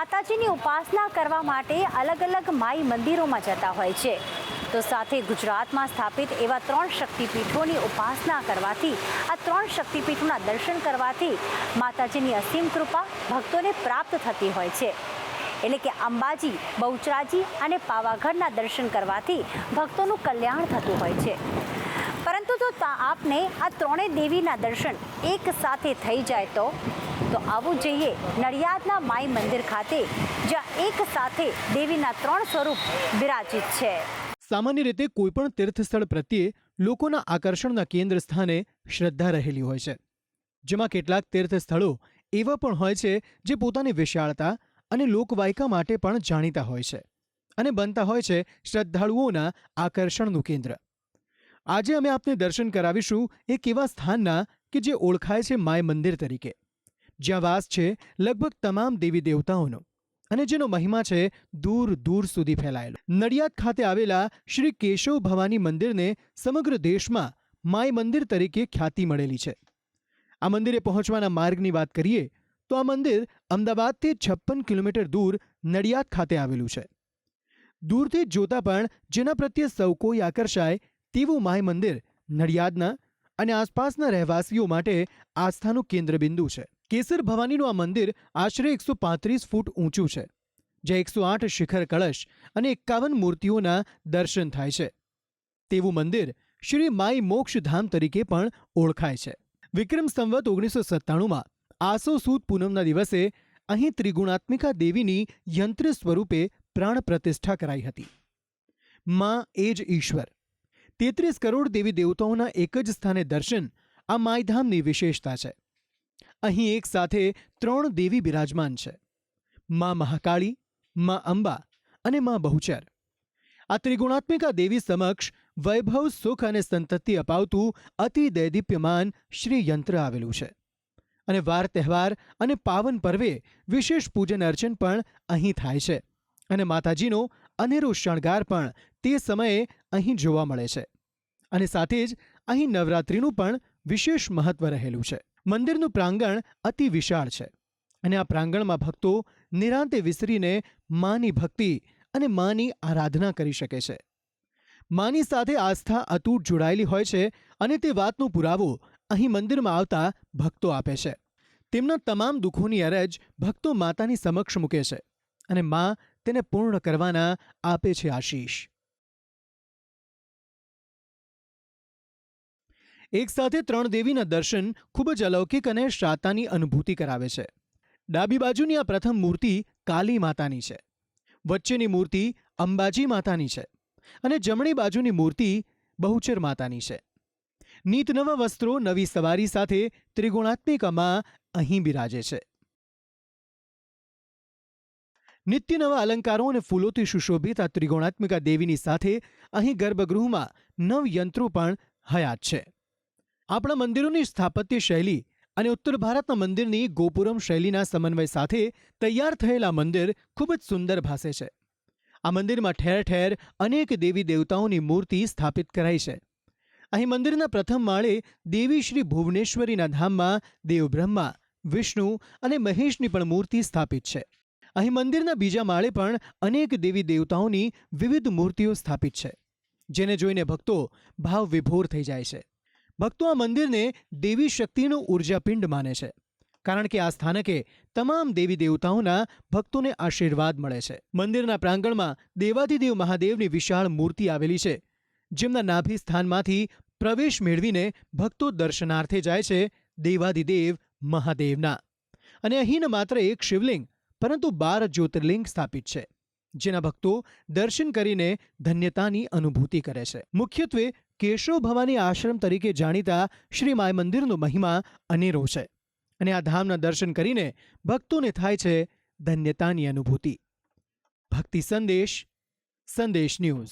માતાજીની ઉપાસના કરવા માટે અલગ અલગ માઈ મંદિરોમાં જતા હોય છે. તો સાથે ગુજરાતમાં સ્થાપિત એવા ત્રણ શક્તિપીઠોની ઉપાસના કરવાથી, આ ત્રણ શક્તિપીઠોના દર્શન કરવાથી માતાજીની અસીમ કૃપા ભક્તોને પ્રાપ્ત થતી હોય છે. એટલે કે અંબાજી, બહુચરાજી અને પાવાગઢના દર્શન કરવાથી ભક્તોનું કલ્યાણ થતું હોય છે. પરંતુ જો આપને આ ત્રણેય દેવીના દર્શન એક સાથે થઈ જાય તો તો આવું જઈએ નડિયાદના માઈ મંદિર ખાતે, જ્યાં એક સાથે દેવીના ત્રણ સ્વરૂપ બિરાજિત છે. સામાન્ય રીતે કોઈપણ તીર્થસ્થળ પ્રત્યે લોકોના આકર્ષણના કેન્દ્ર સ્થાને શ્રદ્ધા રહેલી હોય છે. જેમાં કેટલાક તીર્થસ્થળો એવા પણ હોય છે જે પોતાની વિશાળતા અને લોકવાયકા માટે પણ જાણીતા હોય છે અને બનતા હોય છે શ્રદ્ધાળુઓના આકર્ષણનું કેન્દ્ર. આજે અમે આપને દર્શન કરાવીશું એક એવા સ્થાનના કે જે ઓળખાય છે માય મંદિર તરીકે. જ્યાં વાસ છે લગભગ તમામ દેવી દેવતાઓનો અને જેનો મહિમા છે દૂર દૂર સુધી ફેલાયેલો. નડિયાદ ખાતે આવેલા શ્રી કેશવ ભવાની મંદિરને સમગ્ર દેશમાં માય મંદિર તરીકે ખ્યાતિ મળેલી છે. આ મંદિરે પહોંચવાના માર્ગની વાત કરીએ તો આ મંદિર અમદાવાદથી છપ્પન કિલોમીટર દૂર નડિયાદ ખાતે આવેલું છે. દૂરથી જોતા પણ જેના પ્રત્યે સૌ કોઈ આકર્ષાય તેવું માય મંદિર નડિયાદના અને આસપાસના રહેવાસીઓ માટે આસ્થાનું કેન્દ્રબિંદુ છે. કેસર ભવાનીનું આ મંદિર આશરે એકસો પાંત્રીસ ફૂટ ઊંચું છે, જ્યાં એકસો આઠ શિખર કળશ અને એકાવન મૂર્તિઓના દર્શન થાય છે. તેવું મંદિર શ્રી માઈ મોક્ષધામ તરીકે પણ ઓળખાય છે. વિક્રમ સંવત ઓગણીસો સત્તાણુંમાં આસો સુદ પૂનમના દિવસે અહીં ત્રિગુણાત્મિકા દેવીની યંત્ર સ્વરૂપે પ્રાણ પ્રતિષ્ઠા કરાઈ હતી. માં એ જ ઈશ્વર. તેત્રીસ કરોડ દેવી દેવતાઓના એક જ સ્થાને દર્શન આ માયધામની વિશેષતા છે. અહીં એક સાથે ત્રણ દેવી બિરાજમાન છે. માં મહાકાળી, માં અંબા અને માં બહુચર. આ ત્રિગુણાત્મિકા દેવી સમક્ષ વૈભવ, સુખ અને સંતતિ અપાવતું અતિ દૈદીપ્યમાન શ્રી યંત્ર આવેલું છે. અને વાર તહેવાર અને પાવન પર્વે વિશેષ પૂજન અર્ચન પણ અહીં થાય છે. અને માતાજીનો અનેરો શણગાર પણ તે સમયે અહીં જોવા મળે છે. અને સાથે જ અહીં નવરાત્રિનું પણ વિશેષ મહત્વ રહેલું છે. મંદિરનું પ્રાંગણ અતિ વિશાળ છે અને આ પ્રાંગણમાં ભક્તો નિરાંતે વિસરીને માની ભક્તિ અને માની આરાધના કરી શકે છે. માની સાથે આસ્થા અતૂટ જોડાયેલી હોય છે અને તે વાતનો પુરાવો અહીં મંદિરમાં આવતા ભક્તો આપે છે. તેમના તમામ દુઃખોની અરજ ભક્તો માતાની સમક્ષ મૂકે છે અને મા તેને પૂર્ણ કરવાના આપે છે આશીષ. એક સાથે ત્રણ દેવીના દર્શન ખૂબ જ અલૌકિક અને શ્રાતાની અનુભૂતિ કરાવે છે. ડાબી બાજુની આ પ્રથમ મૂર્તિ કાલી માતાની છે. વચ્ચેની મૂર્તિ અંબાજી માતાની છે અને જમણી બાજુની મૂર્તિ બહુચર માતાની છે. નીત નવા વસ્ત્રો નવી સવારી સાથે ત્રિગુણાત્મિકામાં અહીં બિરાજે છે. નિત્ય નવા અલંકારો અને ફૂલોથી સુશોભિત આ ત્રિગુણાત્મિકા દેવીની સાથે અહીં ગર્ભગૃહમાં નવ યંત્રો પણ હયાત છે. આપણા મંદિરોની સ્થાપત્ય શૈલી અને ઉત્તર ભારતના મંદિરની ગોપુરમ શૈલીના સમન્વય સાથે તૈયાર થયેલા મંદિર ખૂબ જ સુંદર ભાસે છે. આ મંદિરમાં ઠેર ઠેર અનેક દેવી દેવતાઓની મૂર્તિ સ્થાપિત કરાઈ છે. અહીં મંદિરના પ્રથમ માળે દેવી શ્રી ભુવનેશ્વરીના ધામમાં દેવબ્રહ્મા વિષ્ણુ અને મહેશની પણ મૂર્તિ સ્થાપિત છે. અહીં મંદિરના બીજા માળે પણ અનેક દેવી દેવતાઓની વિવિધ મૂર્તિઓ સ્થાપિત છે, જેને જોઈને ભક્તો ભાવ વિભોર થઈ જાય છે. ભક્તો આ મંદિરને દેવી શક્તિનું ઉર્જાપિંડ માને છે. કારણ કે આ સ્થાનકે તમામ દેવી દેવતાઓના ભક્તોને આશીર્વાદ મળે છે. મંદિરના પ્રાંગણમાં દેવાધિદેવ મહાદેવની વિશાળ મૂર્તિ આવેલી છે, જેમના નાભી સ્થાનમાંથી પ્રવેશ મેળવીને ભક્તો દર્શનાર્થે જાય છે દેવાધિદેવ મહાદેવના. અને અહીં માત્ર એક શિવલિંગ, પરંતુ બાર જ્યોતિર્લિંગ સ્થાપિત છે. જેના ભક્તો દર્શન કરીને ધન્યતાની અનુભૂતિ કરે છે. મુખ્યત્વે કેશવ ભવાની આશ્રમ તરીકે જાણીતા શ્રી માય મંદિરનો મહિમા અનેરો છે અને આ ધામના દર્શન કરીને ભક્તોને થાય છે ધન્યતાની અનુભૂતિ. ભક્તિ સંદેશ સંદેશ ન્યૂઝ.